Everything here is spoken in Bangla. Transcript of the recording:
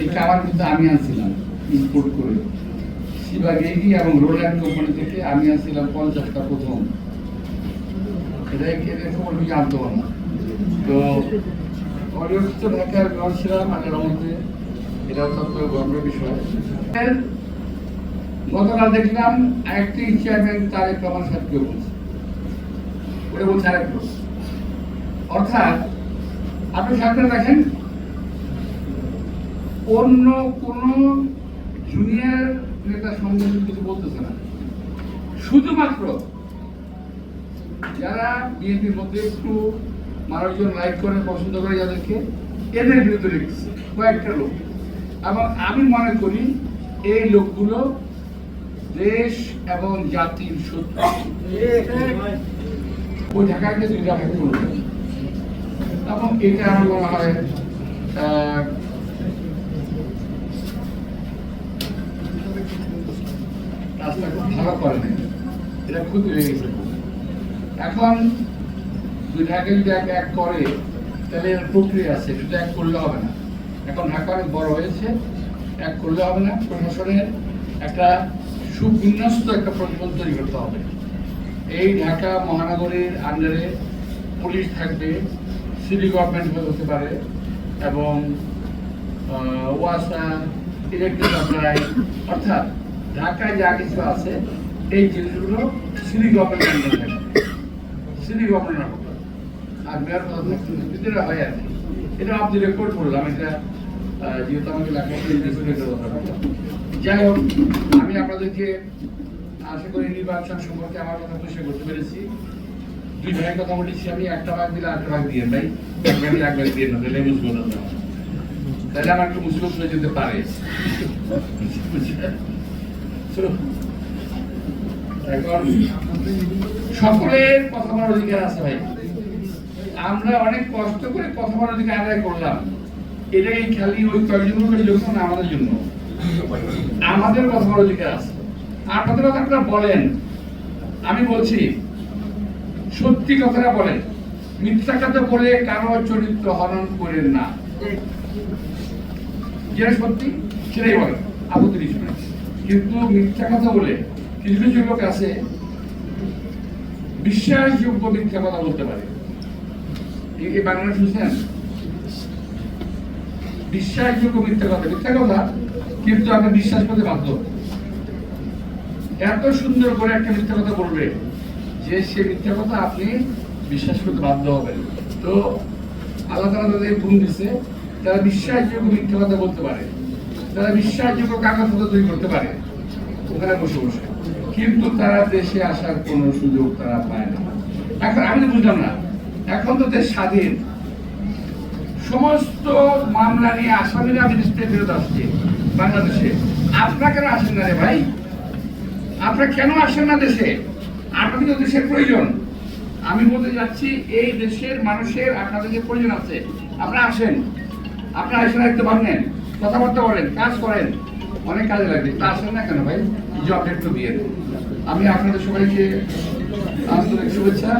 এই কাবার কিন্তু আমি আনছিলাম ইম্পোর্ট করে। শিবাগেগি এবং রোল্যান্ড কোম্পানি থেকে আমি আনছিলাম পঞ্চাশটা প্রথম। এটা না তো অনিয়মিত ঢাকার আগের মধ্যে এটা অত্যন্ত গর্বের বিষয়। গতকাল দেখলাম অ্যাক্টিং চেয়ারম্যান বলছে। ওটা বলছে আরেক অর্থাৎ, আপনি সামনে দেখেন অন্য কোন জুনিয়র নেতা সংগঠন কিছু বলতেছে না। শুধুমাত্র যারা বিএনপির মধ্যে একটু মানুষজন লাইক করে, পছন্দ করে যাদেরকে, এদের বিরুদ্ধে লিখছে, কয়েকটা লোক। এবং আমি মনে করি এই লোকগুলো দেশ এবং জাতির শত্রু। ওই ঢাকাকে দুইটা এবং এটা আমার মনে হয় ভালো করেনি এটা ক্ষতি হয়ে গেছে। এখন দুই যদি এক এক করে, তাহলে এর প্রক্রিয়া আছে। এক করলে হবে না। এখন ঢাকা অনেক বড় হয়েছে। এক করলে হবে না। প্রশাসনের একটা সুবিন্যস্ত একটা প্রতিবন্ধ তৈরি করতে হবে। এই ঢাকা মহানগরীর আন্ডারে পুলিশ থাকবে সিটি গভর্নমেন্ট হতে পারে, এবং ওয়াসা ইলেকট্রিক সাপ্লাই অর্থাৎ ঢাকায় যা কিছু আছে, এই জিনিসগুলো সিটি গভর্নমেন্ট সিটি গভর্নমেন্ট আর মেয়র এটা হয় আর এটা আপনি রেকর্ড করলাম, এটা যেহেতু আমাকে যাই হোক, আমি আপনাদেরকে আশা করি নির্বাচন সম্পর্কে আমার কথা পরিষ্কার করতে পেরেছি। দুই ভাইয়ের কথা বলেছি আমি, একটা ভাগ দিলে আরেকটা ভাগ দিয়ে ভাই এক ভাগ দিলে এক ভাগ দিয়ে না, তাহলে বুঝব না। তাহলে আমার একটু মুসলিম যেতে পারে। সকলের কথা বলার অধিকার আছে ভাই। আমরা অনেক কষ্ট করে কথা বলার অধিকার আদায় করলাম। এটাই খালি ওই কয়েকজন জন্য না, আমাদের জন্য। আমাদের কথা বলার অধিকার আছে। আপনাদের কথা আপনারা বলেন। আমি বলছি, সত্যি কথাটা বলেন। মিথ্যা কথা বলে কারও চরিত্র হরণ করেন না। যেটা সত্যি, সেটাই বলেন। আপত্তি নেই কিন্তু মিথ্যা কথা বলে কিছু কিছু লোক আছে বিশ্বাসযোগ্য মিথ্যা কথা বলতে পারে। এই বাংলা শুনছেন? বিশ্বাসযোগ্য মিথ্যা কথা মিথ্যা কথা কিন্তু বিশ্বাস করতে বাধ্য। এত সুন্দর করে একটা মিথ্যা কথা বলবে যে সে মিথ্যা কথা আপনি বিশ্বাস করতে বাধ্য হবেন। তো আল্লাহ তালা তাদের গুণ দিছে, তারা বিশ্বাসযোগ্য মিথ্যা কথা বলতে পারে। তারা বিশ্বাসযোগ্য কাগজপত্র তৈরি করতে পারে, ওখানে বসে বসে। কিন্তু তারা দেশে আসার কোনো সুযোগ তারা পায় না। এখন আমি বুঝলাম না, এখন তো দেশ স্বাধীন। সমস্ত মামলা নিয়ে আসামিরা বিদেশে ফেরত আসছে বাংলাদেশে। আপনারা কেন আসেন না রে ভাই? আপনারা কেন আসেন না দেশে? আপনাদের দেশের প্রয়োজন। আমি বলতে যাচ্ছি, এই দেশের মানুষের, আপনাদের প্রয়োজন আছে, আপনারা আসেন। আপনারা এসে রাখতে পারেন কথাবার্তা বলেন, কাজ করেন, অনেক কাজে লাগবে। তা আসেন না কেন ভাই? জব একটু দিয়ে আমি আপনাদের সবাইকে আন্তরিক শুভেচ্ছা।